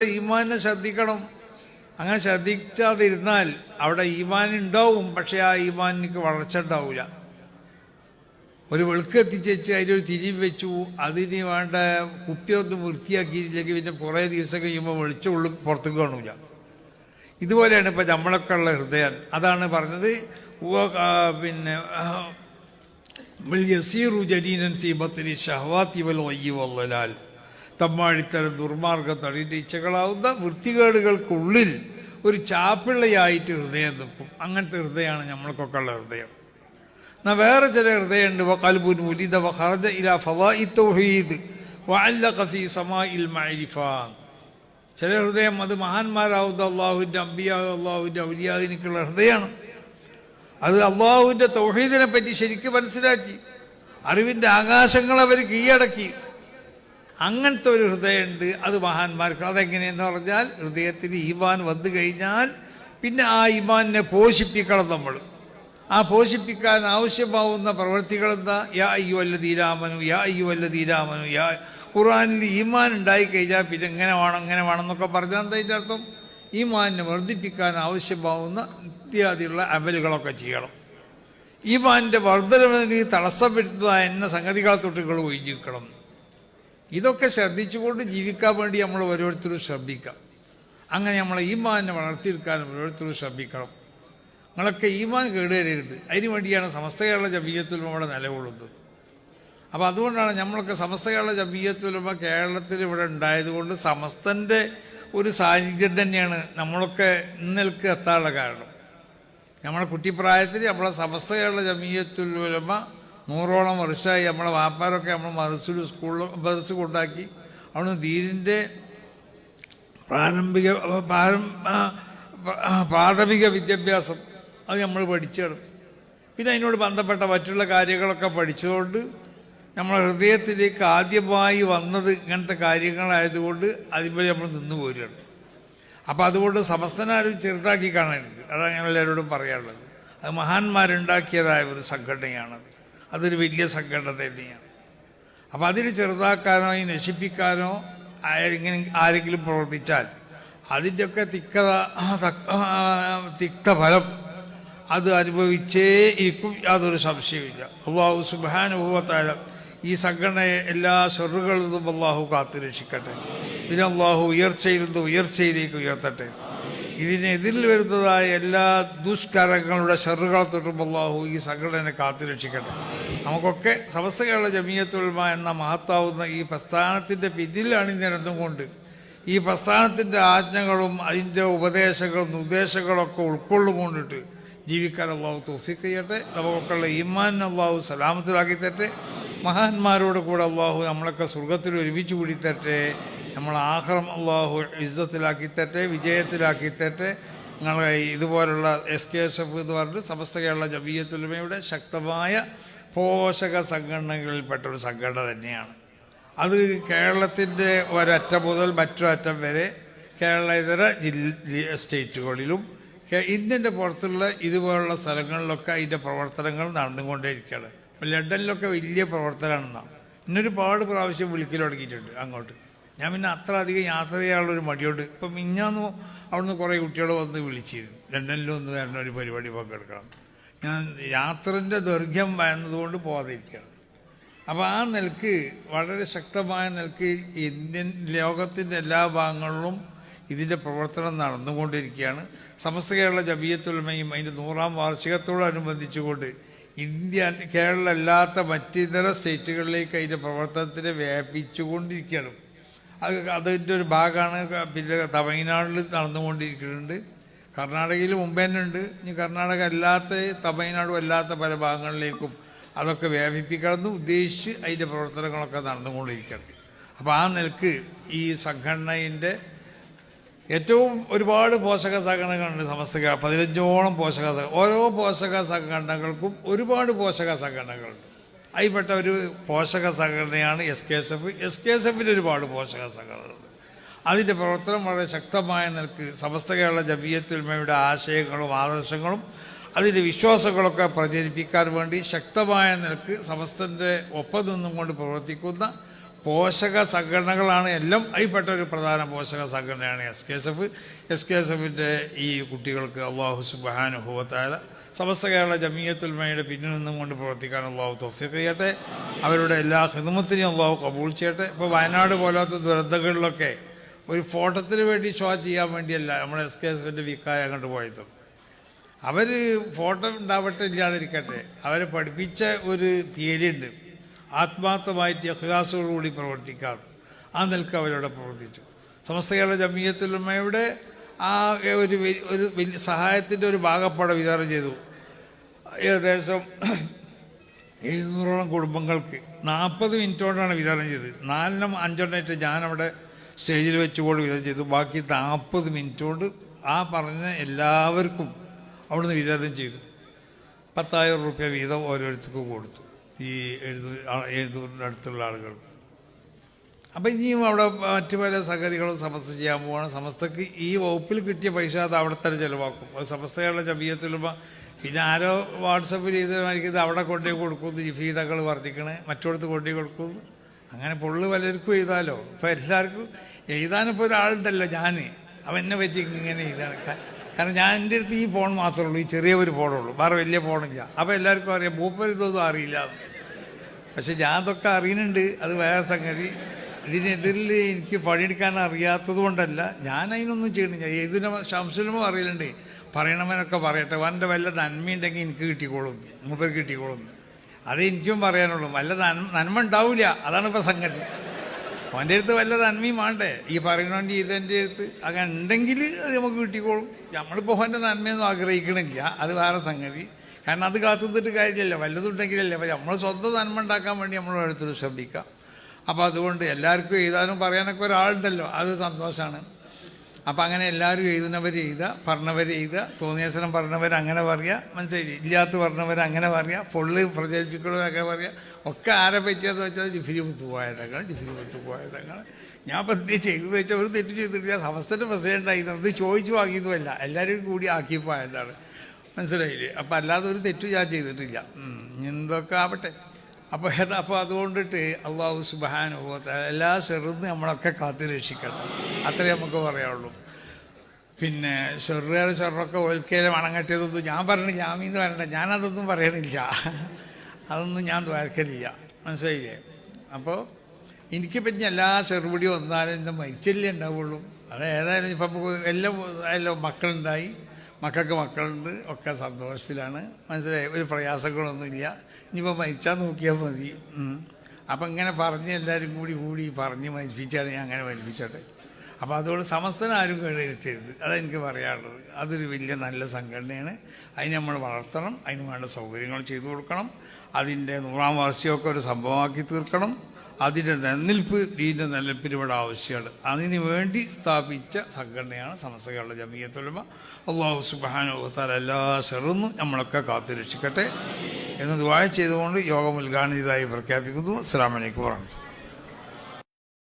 ഈമാനെ ശ്രദ്ധിക്കണം. അങ്ങനെ ശ്രദ്ധിക്കാതിരുന്നാൽ അവിടെ ഈമാൻ ഉണ്ടാവും പക്ഷെ ആ ഈമാനിക്ക് വളർച്ച ഉണ്ടാവില്ല ഒരു വെളുക്ക് എത്തിച്ചേച്ച് ഒരു തിരി വെച്ചു അതിന് വേണ്ട കുപ്പിയൊന്ന് വൃത്തിയാക്കിയില്ലെങ്കിൽ പിന്നെ കുറേ ദിവസം കഴിയുമ്പോൾ വെളിച്ചമുള്ളിൽ പുറത്തു കാണൂല. ഇതുപോലെയാണ് ഇപ്പം നമ്മളൊക്കെ ഉള്ള ഹൃദയം. അതാണ് പറഞ്ഞത് പിന്നെ യസീറു ജനീനൻ ഫീ ബത്നി ശഹവാത്തി വൽ വയ്യി വല്ലലാൽ തമ്മാടിത്തരം ദുർമാർഗം തടീന്റെ ഇച്ഛകളാവുന്ന വൃത്തികേടുകൾക്കുള്ളിൽ ഒരു ചാപ്പിള്ളയായിട്ട് ഹൃദയം നിൽക്കും. അങ്ങനത്തെ ഹൃദയമാണ് നമ്മൾക്കൊക്കെ ഉള്ള ഹൃദയം. എന്നാൽ വേറെ ചില ഹൃദയമുണ്ട്. വഖൽബുൻ മുലിദ വഖറജ ഇലാ ഫളാഇ തൗഹീദ്. ചില ഹൃദയം അത് മഹാന്മാരാവുന്ന അള്ളാഹുവിന്റെ അമ്പിയാ അള്ളാഹുവിന്റെ ഔലിയാദിനിക്കുള്ള ഹൃദയമാണ്. അത് അള്ളാഹുവിന്റെ തൗഹീദിനെ പറ്റി ശരിക്കും മനസ്സിലാക്കി. അറിവിന്റെ ആകാശങ്ങൾ അവർ കീഴടക്കി. അങ്ങനത്തെ ഒരു ഹൃദയമുണ്ട്. അത് മഹാന്മാർക്ക്. അതെങ്ങനെയെന്ന് പറഞ്ഞാൽ ഹൃദയത്തിൽ ഈമാൻ വന്നു കഴിഞ്ഞാൽ പിന്നെ ആ ഈമാനിനെ പോഷിപ്പിക്കണം നമ്മൾ. ആ പോഷിപ്പിക്കാൻ ആവശ്യമാവുന്ന പ്രവൃത്തികൾ എന്താ യാ അയ്യോ അല്ല തീരാമനു യാ അയ്യോ അല്ല തീരാമനു യാ ഖുറാനിൽ ഈമാൻ ഉണ്ടായി കഴിഞ്ഞാൽ പിന്നെ എങ്ങനെ വേണം എങ്ങനെ വേണം എന്നൊക്കെ പറഞ്ഞാൽ എന്താ അതിന്റെ അർത്ഥം? ഈമാനിനെ വർദ്ധിപ്പിക്കാൻ ആവശ്യമാവുന്ന ഇത്യാദിയുള്ള അമലുകളൊക്കെ ചെയ്യണം. ഈമാനിന്റെ വർദ്ധനവിന് തടസ്സപ്പെടുത്തുന്ന എന്ന സംഗതികളെ തൊട്ടുകൾ ഒഴിഞ്ഞിരിക്കണം ഇതൊക്കെ ശ്രദ്ധിച്ചുകൊണ്ട് ജീവിക്കാൻ വേണ്ടി നമ്മൾ ഓരോരുത്തരും ശ്രമിക്കാം. അങ്ങനെ നമ്മളെ ഈമാനെ വളർത്തിയെടുക്കാൻ ഓരോരുത്തരും ശ്രമിക്കണം. നിങ്ങളൊക്കെ ഈമാൻ കേടുവരരുത്. അതിനു വേണ്ടിയാണ് സമസ്ത കേരള ജമീയത്തുലമ നമ്മുടെ നിലകൊള്ളുന്നത് അപ്പോൾ അതുകൊണ്ടാണ് നമ്മളൊക്കെ സമസ്ത കേരള ജമീയത്തുലമ കേരളത്തിൽ ഇവിടെ ഉണ്ടായതുകൊണ്ട് സമസ്തന്റെ ഒരു സാന്നിധ്യം തന്നെയാണ് നമ്മളൊക്കെ ഇന്നലേക്ക് എത്താനുള്ള കാരണം. നമ്മളെ കുട്ടിപ്രായത്തിൽ നമ്മളെ സമസ്ത കേരള ജമീയത്തുലമ നൂറോളം വർഷമായി നമ്മളെ വാപ്പാരൊക്കെ നമ്മൾ മദർസിൽ സ്കൂളിൽ മദർസ് കൊണ്ടാക്കി അവിടുന്ന് ദീനിന്റെ പ്രാരംഭിക പ്രാഥമിക വിദ്യാഭ്യാസം അത് നമ്മൾ പഠിച്ചെടുത്തു പിന്നെ അതിനോട് ബന്ധപ്പെട്ട മറ്റുള്ള കാര്യങ്ങളൊക്കെ പഠിച്ചതുകൊണ്ട് നമ്മളെ ഹൃദയത്തിലേക്ക് ആദ്യമായി വന്നത് ഇങ്ങനത്തെ കാര്യങ്ങളായതുകൊണ്ട് അതിന്മേൽ നമ്മൾ നിന്ന് പോരുകയാണ്. അപ്പോൾ അതുകൊണ്ട് സമസ്തനാരും ചെറുതാക്കി കാണാനുണ്ട് അതാണ് ഞാൻ എല്ലാവരോടും പറയാനുള്ളത്. അത് മഹാന്മാരുണ്ടാക്കിയതായ ഒരു സംഘടനയാണത്. അതൊരു വലിയ സംഘടന തന്നെയാണ്. അപ്പം അതിന് ചെറുതാക്കാനോ ഈ നശിപ്പിക്കാനോ ഇങ്ങനെ ആരെങ്കിലും പ്രവർത്തിച്ചാൽ അതിന്റെയൊക്കെ തിക്ത തിക്തഫലം അത് അനുഭവിച്ചേ ഇരിക്കും യാതൊരു സംശയമില്ല അള്ളാഹു സുബാനുഭവത്തായ ഈ സംഘടനയെ എല്ലാ സ്വറുകളിൽ നിന്നും അള്ളാഹു കാത്തു രക്ഷിക്കട്ടെ. ഇതിനെ അള്ളാഹു ഉയർച്ചയിൽ നിന്നും ഉയർച്ചയിലേക്ക് ഉയർത്തട്ടെ. ഇതിനെതിരിൽ വരുന്നതായ എല്ലാ ദുഷ്കരങ്ങളുടെ ഷെറുകളെ തൊട്ടും അള്ളാഹു ഈ സംഘടനയെ കാത്തു രക്ഷിക്കട്ടെ. നമുക്കൊക്കെ സമസ്ത കേരള ജമീയത്തുൽമ എന്ന മഹത്താവുന്ന ഈ പ്രസ്ഥാനത്തിന്റെ പിന്നിൽ അണിനിരന്നും കൊണ്ട് ഈ പ്രസ്ഥാനത്തിന്റെ ആജ്ഞകളും അതിന്റെ ഉപദേശങ്ങളും നിർദ്ദേശങ്ങളൊക്കെ ഉൾക്കൊള്ളുകൊണ്ടിട്ട് ജീവിക്കാൻ അള്ളാഹു തോഫിക്ക് ചെയ്യട്ടെ നമുക്കൊക്കെയുള്ള ഈമാൻ അള്ളാഹു സലാമത്തിലാക്കി തരട്ടെ മഹാന്മാരോട് കൂടെ അള്ളാഹു നമ്മളൊക്കെ സ്വർഗത്തിൽ ഒരുമിച്ച് കൂടി തരട്ടെ നമ്മൾ ആഹ്റം അള്ളാഹു ഇസ്സത്തിലാക്കി തരട്ടെ വിജയത്തിലാക്കി തരട്ടെ. നിങ്ങളെ ഇതുപോലുള്ള എസ് കെ എസ് എഫ് എന്ന് പറഞ്ഞിട്ട് സമസ്ത കേരള ജമീയത്തുലമയുടെ ശക്തമായ പോഷക സംഘടനകളിൽപ്പെട്ട ഒരു സംഘടന തന്നെയാണ്. അത് കേരളത്തിന്റെ ഒരറ്റം മുതൽ മറ്റൊരറ്റം വരെ കേരള ഇതര ജില്ല സ്റ്റേറ്റുകളിലും ഇന്ത്യന്റെ പുറത്തുള്ള ഇതുപോലുള്ള സ്ഥലങ്ങളിലൊക്കെ അതിന്റെ പ്രവർത്തനങ്ങൾ നടന്നുകൊണ്ടേയിരിക്കുകയാണ്. ലണ്ടനിലൊക്കെ വലിയ പ്രവർത്തനമാണെന്നാണ് ഇന്നൊരുപാട് പ്രാവശ്യം വിളിക്കൽ തുടങ്ങിയിട്ടുണ്ട് അങ്ങോട്ട്. ഞാൻ പിന്നെ അത്ര അധികം യാത്ര ചെയ്യാനുള്ളൊരു മടിയുണ്ട്. ഇപ്പം മിഞ്ഞാന്ന് അവിടുന്ന് കുറേ കുട്ടികൾ വന്ന് വിളിച്ചിരുന്നു. ലണ്ടനിൽ വന്ന് വരണ ഒരു പരിപാടി പങ്കെടുക്കണം. ഞാൻ യാത്രന്റെ ദൈർഘ്യം വരുന്നതുകൊണ്ട് പോകാതിരിക്കുകയാണ് അപ്പോൾ ആ നിലയ്ക്ക് വളരെ ശക്തമായ നിലയ്ക്ക് ഇന്ത്യൻ ലോകത്തിന്റെ എല്ലാ ഭാഗങ്ങളിലും ഇതിന്റെ പ്രവർത്തനം നടന്നുകൊണ്ടിരിക്കുകയാണ്. സമസ്ത കേരള ജബിയത്തുലമയും അതിന്റെ നൂറാം വാർഷികത്തോടനുബന്ധിച്ചുകൊണ്ട് ഇന്ത്യ കേരളം അല്ലാത്ത മറ്റിതര സ്റ്റേറ്റുകളിലേക്ക് അതിന്റെ പ്രവർത്തനത്തിനെ വ്യാപിച്ചുകൊണ്ടിരിക്കുകയാണ് അത് അതിന്റെ ഒരു ഭാഗമാണ്. പിന്നെ തമിഴ്നാട്ടിൽ നടന്നുകൊണ്ടിരിക്കുന്നുണ്ട്. കർണാടകയിൽ മുമ്പേ തന്നെ ഉണ്ട് ഇനി കർണാടക അല്ലാത്ത തമിഴ്നാടും അല്ലാത്ത പല ഭാഗങ്ങളിലേക്കും അതൊക്കെ വ്യാപിപ്പിക്കണമെന്ന് ഉദ്ദേശിച്ച് അതിന്റെ പ്രവർത്തനങ്ങളൊക്കെ നടന്നുകൊണ്ടിരിക്കണം അപ്പോൾ ആ നിലയ്ക്ക് ഈ സംഘടനയിന്റെ ഏറ്റവും ഒരുപാട് പോഷക സംഘടനകളുണ്ട് സമസ്ത പതിനഞ്ചോളം പോഷക ഓരോ പോഷക സംഘടനകൾക്കും ഒരുപാട് പോഷക സംഘടനകളുണ്ട്. അതിൽപ്പെട്ട ഒരു പോഷക സംഘടനയാണ് S K S F. S K S എഫിന്റെ ഒരുപാട് പോഷക സംഘടനകളുണ്ട്. അതിന്റെ പ്രവർത്തനം വളരെ ശക്തമായ നിലയ്ക്ക് സമസ്ത കേരള ജബിയത്തുൽമയുടെ ആശയങ്ങളും ആദർശങ്ങളും അതിന്റെ വിശ്വാസങ്ങളൊക്കെ പ്രചരിപ്പിക്കാൻ വേണ്ടി ശക്തമായ നിലയ്ക്ക് സമസ്തന്റെ ഒപ്പം നിന്നും കൊണ്ട് പ്രവർത്തിക്കുന്ന പോഷക സംഘടനകളാണ് എല്ലാം. അതിൽപ്പെട്ട ഒരു പ്രധാന പോഷക സംഘടനയാണ് S K S F. S K S എഫിന്റെ ഈ കുട്ടികൾക്ക് അള്ളാഹു സുബാനുഭവത്തായ സമസ്ത കേരള ജമീയത്തുൽമയുടെ പിന്നിൽ നിന്നും കൊണ്ട് പ്രവർത്തിക്കാൻ അള്ളാഹു തോഫിക്ക് ചെയ്യട്ടെ. അവരുടെ എല്ലാ ഹിദമത്തിനെയും അള്ളാഹു കബൂൾ ചെയ്യട്ടെ. ഇപ്പോൾ വയനാട് പോലാത്ത ദുരന്തങ്ങളിലൊക്കെ ഒരു ഫോട്ടോത്തിന് വേണ്ടി ഷോ ചെയ്യാൻ വേണ്ടിയല്ല. നമ്മുടെ എസ് കെ എസ് എന്റെ വിക്കായ അങ്ങോട്ട് പോയത്. അവർ ഫോട്ടോ ഉണ്ടാവട്ടെ ഇല്ലാതിരിക്കട്ടെ അവരെ പഠിപ്പിച്ച ഒരു തിയറി ഉണ്ട്. ആത്മാർത്ഥമായിട്ട് അഹ്ലാസോടുകൂടി പ്രവർത്തിക്കാറ് ആ നിൽക്ക് അവരവിടെ പ്രവർത്തിച്ചു. സമസ്ത കേരള ജമീയത്തുലമ്മയുടെ ആ ഒരു ഒരു വലിയ സഹായത്തിന്റെ ഒരു ഭാഗപ്പാട് വിതരണം ചെയ്തു. ഏകദേശം എഴുന്നൂറോളം കുടുംബങ്ങൾക്ക് നാൽപ്പത് മിനിറ്റ് വിതരണം ചെയ്തത്. നാലിനും അഞ്ചെണ്ണായിട്ട് ഞാനവിടെ സ്റ്റേജിൽ വെച്ചുകൊണ്ട് വിതരണം ചെയ്തു. ബാക്കി നാൽപ്പത് മിനിറ്റ് കൊണ്ട് ആ പറഞ്ഞ എല്ലാവർക്കും അവിടുന്ന് വിതരണം ചെയ്തു. പത്തായിരം റുപ്യ വീതം ഓരോരുത്തർക്കും കൊടുത്തു. ഈ എഴുന്നൂറിന്റെ അടുത്തുള്ള ആളുകൾക്ക്. അപ്പം ഇനിയും അവിടെ മറ്റു പല സംഗതികളും സമസ്ത ചെയ്യാൻ പോവാണ്. സമസ്തക്ക് ഈ വകുപ്പിൽ കിട്ടിയ പൈസ അത് അവിടെ തന്നെ ചിലവാക്കും. അത് സമസ്തകളുടെ ജമീയത്തിലുമ്പോൾ പിന്നെ ആരോ വാട്സപ്പിൽ ചെയ്തമായിരിക്കും ഇത് അവിടെ കൊണ്ടുപോയി കൊടുക്കുന്നു ഈ ഫീതകൾ വർദ്ധിക്കണേ. മറ്റോടത്ത് കൊണ്ടുപോയി കൊടുക്കുന്നു അങ്ങനെ പൊള്ളു പലർക്കും ചെയ്താലോ ഇപ്പം എല്ലാവർക്കും എഴുതാനിപ്പോൾ ഒരാളുണ്ടല്ലോ ഞാൻ അവൻ എന്നെ പറ്റി ഇങ്ങനെ എഴുതാണ്. കാരണം ഞാൻ എന്റെ അടുത്ത് ഈ ഫോൺ മാത്രമേ ഉള്ളൂ ഈ ചെറിയ ഒരു ഫോണേ ഉള്ളൂ വേറെ വലിയ ഫോണില്ല. അപ്പോൾ എല്ലാവർക്കും അറിയാം മൂപ്പർ ഇതൊന്നും അറിയില്ല. പക്ഷെ ഞാൻ അതൊക്കെ അറിയുന്നുണ്ട്. അത് വേറെ സംഗതി. ഇതിനെതിരിൽ എനിക്ക് പണിയെടുക്കാൻ അറിയാത്തത് കൊണ്ടല്ല. ഞാൻ അതിനൊന്നും ചെയ്യണില്ല ഇതിനെ ശംസിലുമോ അറിയലുണ്ട് പറയണവനൊക്കെ പറയട്ടെ. അവന്റെ വല്ല നന്മയുണ്ടെങ്കിൽ എനിക്ക് കിട്ടിക്കോളും. മൂപ്പർ കിട്ടിക്കോളും. അത് എനിക്കും പറയാനുള്ളൂ. വല്ല നന്മ നന്മ ഉണ്ടാവില്ല അതാണ് ഇപ്പം സംഗതി. അവന്റെ അടുത്ത് വല്ല നന്മയും വേണ്ടേ? ഈ പറയണോണ്ട് ഇതെന്റെ അടുത്ത്. അങ്ങനെ ഉണ്ടെങ്കിൽ അത് നമുക്ക് കിട്ടിക്കോളും. നമ്മളിപ്പോൾ അവന്റെ നന്മയൊന്നും ആഗ്രഹിക്കണില്ല. അത് വേറെ സംഗതി. കാരണം അത് കാത്തുനിന്നിട്ട് കാര്യമില്ല വല്ലതുണ്ടെങ്കിലല്ലേ അപ്പം നമ്മൾ സ്വന്തം നന്മ ഉണ്ടാക്കാൻ വേണ്ടി നമ്മൾ എടുത്തൊരു ശ്രദ്ധിക്കാം അപ്പോൾ അതുകൊണ്ട് എല്ലാവർക്കും എഴുതാനും പറയാനൊക്കെ ഒരാളുണ്ടല്ലോ. അത് സന്തോഷമാണ് അപ്പം അങ്ങനെ എല്ലാവരും എഴുതുന്നവർ എഴുതുക പറഞ്ഞവർ എഴുതുക തോന്നിയസനം പറഞ്ഞവർ അങ്ങനെ പറയുക മനസ്സിലായി ഇല്ലാത്ത പറഞ്ഞവർ അങ്ങനെ പറയുക പൊള്ളി പ്രചരിപ്പിക്കുന്നവരൊക്കെ പറയുക. ഒക്കെ ആരെ പറ്റിയെന്ന് വെച്ചാൽ ജിഫിരി കുത്തു പോയതങ്ങൾ ജിഫിരി കുത്തു പോയതങ്ങൾ ഞാൻ ഇപ്പം എന്ത് ചെയ്തു വെച്ചാൽ ഒരു തെറ്റ് ചെയ്തിട്ടില്ല. സമസ്തന്റെ പ്രസിഡന്റായി ഇത് ചോദിച്ചു വാങ്ങിയതുമല്ല. എല്ലാവരും കൂടി ആക്കി പോയതാണ് മനസ്സിലായില്ലേ? അപ്പം അല്ലാതെ ഒരു തെറ്റ് ഞാൻ ചെയ്തിട്ടില്ല. എന്തൊക്കെ ആവട്ടെ? അപ്പോൾ അപ്പോൾ അതുകൊണ്ടിട്ട് അള്ളാഹു സുബാനുഭവത്തെ എല്ലാ ചെറുന്ന് നമ്മളൊക്കെ കാത്തു രക്ഷിക്കണം അത്രേ നമുക്ക് പറയുള്ളൂ പിന്നെ ചെറുകാരെ ചെറുറൊക്കെ ഒൽക്കയിലെ മണങ്ങട്ടിയതൊന്നും ഞാൻ പറഞ്ഞു ജാമീന്ന് വരണ്ട. ഞാനതൊന്നും പറയണില്ല. അതൊന്നും ഞാൻ ദ്വാരക്കലില്ല. മനസ്സിലായില്ലേ? അപ്പോൾ എനിക്ക് ഇനി എല്ലാ ചെറുപടി വന്നാലും എന്റെ മരിച്ചല്ലേ ഉണ്ടാവുള്ളൂ. അത് ഏതായാലും ഇപ്പം നമുക്ക് എല്ലാം എല്ലാം മക്കളുണ്ടായി. മക്കൾക്ക് മക്കളുണ്ട്. ഒക്കെ സന്തോഷത്തിലാണ്. മനസ്സിലായി? ഒരു പ്രയാസങ്ങളൊന്നുമില്ല. ഇനിയിപ്പോൾ മരിച്ചാൽ നോക്കിയാൽ മതി. അപ്പം ഇങ്ങനെ പറഞ്ഞ് എല്ലാവരും കൂടി കൂടി പറഞ്ഞ് മരിപ്പിച്ചാണ് ഞാൻ അങ്ങനെ മരിപ്പിച്ചോട്ടെ അപ്പോൾ അതുകൊണ്ട് സമസ്തന സമസ്തനാരും കേടുവരുത്തരുത്. അതെനിക്ക് പറയാനുള്ളത്. അതൊരു വലിയ നല്ല സംഘടനയാണ്. അതിന് നമ്മൾ വളർത്തണം. അതിന് വേണ്ട സൗകര്യങ്ങൾ ചെയ്തു കൊടുക്കണം. അതിന്റെ നൂറാം വാർഷികമൊക്കെ ഒരു സംഭവമാക്കി തീർക്കണം. അതിന്റെ നിലനിൽപ്പ് ഇതിന്റെ നിലനിൽപ്പിന് ഇവിടെ ആവശ്യമാണ്. അതിനു വേണ്ടി സ്ഥാപിച്ച സംഘടനയാണ് സമസ്ത കേരള അള്ളാഹു സുബാനുഭവത്താൽ എല്ലാ ചെറുന്നും നമ്മളൊക്കെ കാത്തു രക്ഷിക്കട്ടെ എന്ന് ദുബായ ചെയ്തുകൊണ്ട് യോഗം ഉദ്ഘാടനം ചെയ്തതായി പ്രഖ്യാപിക്കുന്നു. അസ്സാം വലൈക്കും വാഹമത്തുള്ള